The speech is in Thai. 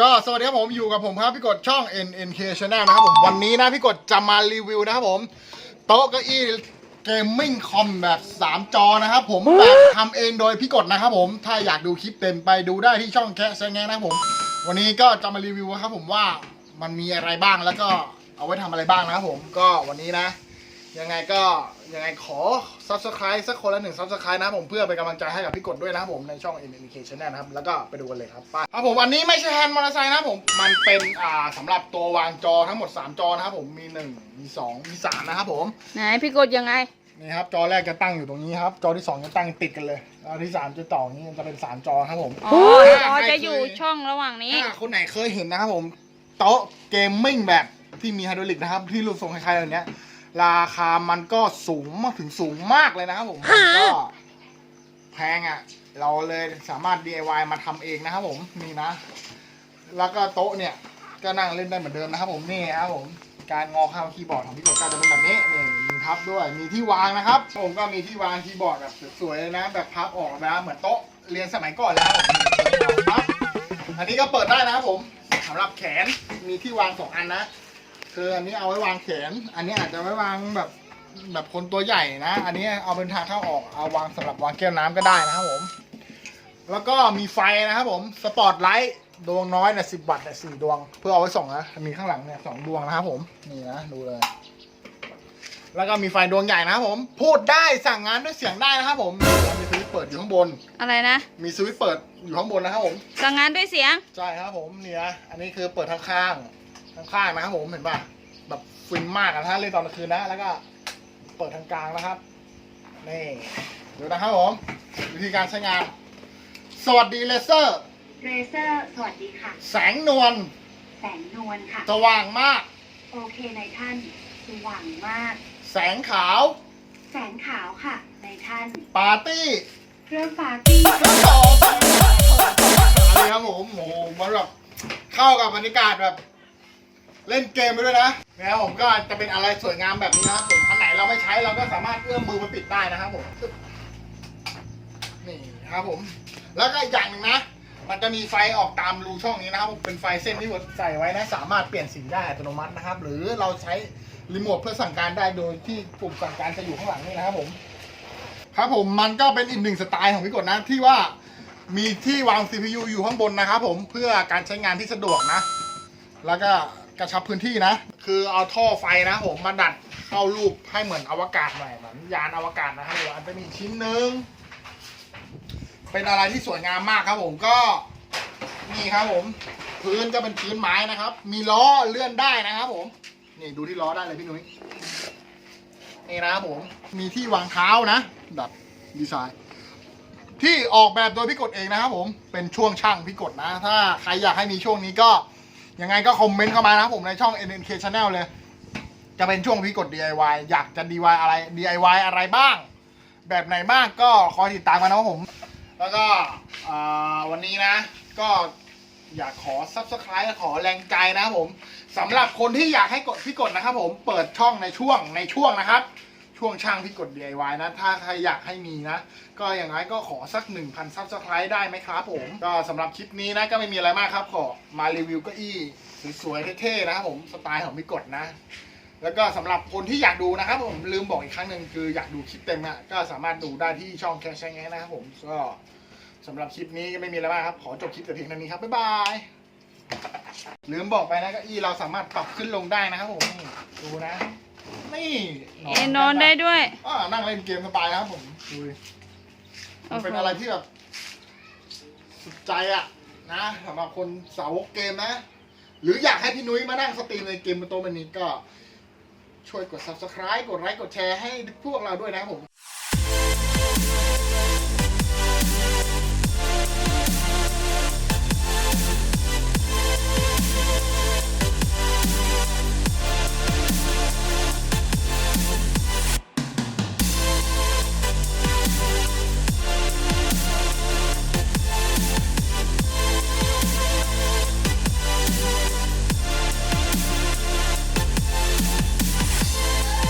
ก็สวัสดีครับผมอยู่กับผมครับพี่กดช่อง NNK Channel นะครับผมวันนี้นะพี่กดจะมารีวิวนะครับผมโต๊ะเก้าอี้เกมมิ่งคอมแบบ 3 จอนะครับผมแบบทำเองโดยพี่กดนะครับผมถ้าอยากดูคลิปเต็มไปดูได้ที่ช่องแคะแซงแงนะครับผม วันนี้ก็จะมารีวิวครับผมว่ามันมีอะไรบ้างแล้วก็เอาไว้ทำอะไรบ้างนะครับผมก็วันนี้นะ ยังไงก็ยังไงขอ subscribe สักคนละหนึ่ง subscribe นะครับผมเพื่อเป็นกำลังใจให้กับพี่กดด้วยนะครับผมในช่อง NNK Channel นะครับ แล้วก็ไปดูกันเลยครับไปครับผมอันนี้ไม่ใช่แฮนด์มอเตอร์ไซค์นะครับผมมันเป็นอ่าสำหรับตัววางจอทั้งหมด 3 จอนะครับผมมี 1 มี 2 มี 3 นะครับผม ไหนพี่กดยังไง นี่ครับ จอแรกจะตั้งอยู่ตรงนี้ครับ จอที่ 2 จะตั้งติดกันเลยจอที่ 3 จะต่ออย่างนี้จะเป็น 3 จอครับผมอ๋อถ้าจอใครจะอยู่เคช่องระหว่างนี้ ถ้าคนไหนเคยเห็นนะครับผมโต๊ะเกมมิ่งแบบที่มีไฮดรอลิกนะครับที่รูปทรงคล้ายๆแบบเนี้ย ราคามันก็สูงมากถึงสูงมากเลยนะครับผมมันก็แพงอะ เราเลยสามารถ DIY มาทำเองนะครับผมนี่นะ แล้วก็โต๊ะเนี่ย ก็นั่งเล่นได้เหมือนเดิมนะครับผมนี่ครับผมการงอเข้าคีย์บอร์ดของพี่กดก็จะเป็นแบบนี้นี่มีพับด้วยมีที่วางนะครับ ผมก็มีที่วางคีย์บอร์ดแบบสวยๆเลยนะแบบพับออกนะเหมือนโต๊ะเรียนสมัยก่อนแล้วครับอันนี้ก็เปิดได้นะครับผมสำหรับแขนมีที่วางสองอันนะ คืออันนี้เอาไว้วางแขน อันนี้อาจจะไว้วางแบบแบบคนตัวใหญ่นะ อันนี้เอาเป็นทางเข้าออก เอาวางสำหรับวางแก้วน้ำก็ได้นะครับผม แล้วก็มีไฟนะครับผม สปอตไลท์ดวงน้อยเนี่ยสิบวัตต์เนี่ยสี่ดวง เพื่อเอาไว้ส่องนะ มีข้างหลังเนี่ยสองดวงนะครับผม นี่นะดูเลย แล้วก็มีไฟดวงใหญ่นะครับผม พูดได้สั่งงานด้วยเสียงได้นะครับผม มีสวิตช์เปิดอยู่ข้างบน อะไรนะ มีสวิตช์เปิดอยู่ข้างบนนะครับผม สั่งงานด้วยเสียง ใช่ครับผม เนี่ย อันนี้คือเปิดข้างข้าง ข้างข้างๆนะครับผมเห็นป่ะแบบฟินมากอะถ้าเล่นตอนกลางคืนนะแล้วก็เปิดทางกลางนะครับนี่ดูนะครับผมวิธีการใช้งาน สวัสดีเลเซอร์เรเซอร์สวัสดีค่ะ แสงนวลแสงนวลค่ะ สว่างมาก โอเคนายท่านสว่างมาก แสงขาว แสงขาวค่ะนายท่าน ปาร์ตี้เครื่องปาร์ตี้อะไรครับผมโอ้โหมันแบบเข้ากับบรรยากาศแบบ เล่นเกมไปด้วยนะนะครับผมก็จะเป็นอะไรสวยงามแบบนี้นะครับผมอันไหนเราไม่ใช้เราก็สามารถเอื้อมมือมาปิดได้นะครับผมนี่ครับผม แล้วก็อีกอย่างหนึ่งนะมันจะมีไฟออกตามรูช่องนี้นะครับผมเป็นไฟเส้นที่ผมใส่ไว้นะสามารถเปลี่ยนสีได้อัตโนมัตินะครับ หรือเราใช้รีโมทเพื่อสั่งการได้โดยที่ปุ่มสั่งการจะอยู่ข้างหลังนี่นะครับผม ครับผมมันก็เป็นอีกหนึ่งสไตล์ของพี่กดนะที่ว่ามีที่วาง CPU อยู่ข้างบนนะครับผมเพื่อการใช้งานที่สะดวกนะ แล้วก็ กระชับพื้นที่นะ คือเอาท่อไฟนะผมมาดัดเข้ารูปให้เหมือนอวกาศหน่อยเหมือนยานอวกาศนะครับผมอันเป็นอีกชิ้นหนึ่งเป็นอะไรที่สวยงามมากครับผมก็นี่ครับผม พื้นก็เป็นพื้นไม้นะครับ มีล้อเลื่อนได้นะครับผม นี่ดูที่ล้อได้เลยพี่นุ้ยนี่นะครับผมมีที่วางเท้านะแบบดีไซน์ที่ออกแบบโดยพี่กดเองนะครับผมเป็นช่วงช่างพี่กดนะ ถ้าใครอยากให้มีช่วงนี้ก็ ยังไงก็คอมเมนต์เข้ามานะครับผมในช่อง NNK Channel เลย จะเป็นช่วงพี่กด DIY อยากจะ DIY อะไร DIY อะไรบ้าง แบบไหนบ้างก็คอยติดตามกันนะครับผม แล้วก็อ่าวันนี้นะ ก็อยากขอ Subscribe ขอแรงใจนะครับผมสำหรับคนที่อยากให้กดพี่กดนะครับผมเปิดช่องในช่วงในช่วงนะครับ ช่วงช่างพี่กด DIY นะ ถ้าใครอยากให้มีนะ ก็อย่างไรก็ขอสัก 1,000 Subscribe ได้ไหมครับผม ก็สำหรับคลิปนี้นะก็ไม่มีอะไรมากครับขอมารีวิวเก้าอี้สวยๆเท่ๆนะครับผมสไตล์ของพี่กดนะ แล้วก็สำหรับคนที่อยากดูนะครับผมลืมบอกอีกครั้งหนึ่งคืออยากดูคลิปเต็มอะก็สามารถดูได้ที่ช่องแคชแชงแงนะครับผมก็สำหรับคลิปนี้ก็ไม่มีอะไรมากครับขอจบคลิปแต่เพียงเท่านี้ครับบ๊ายบายลืมบอกไปนะเก้าอี้เราสามารถปรับขึ้นลงได้นะครับผมดูนะ นี่เอนนอนได้ด้วยอ่านั่งเล่นเกมสบายนะครับผมดูดิมันเป็นอะไรที่แบบสุดใจอะนะสำหรับคนสาวกเกมนะ หรืออยากให้พี่นุ้ยมานั่งสตรีมในเกมบนโต๊ะแบบนี้ก็ ช่วยกด subscribe กดไลค์กดแชร์ให้พวกเราด้วยนะครับผม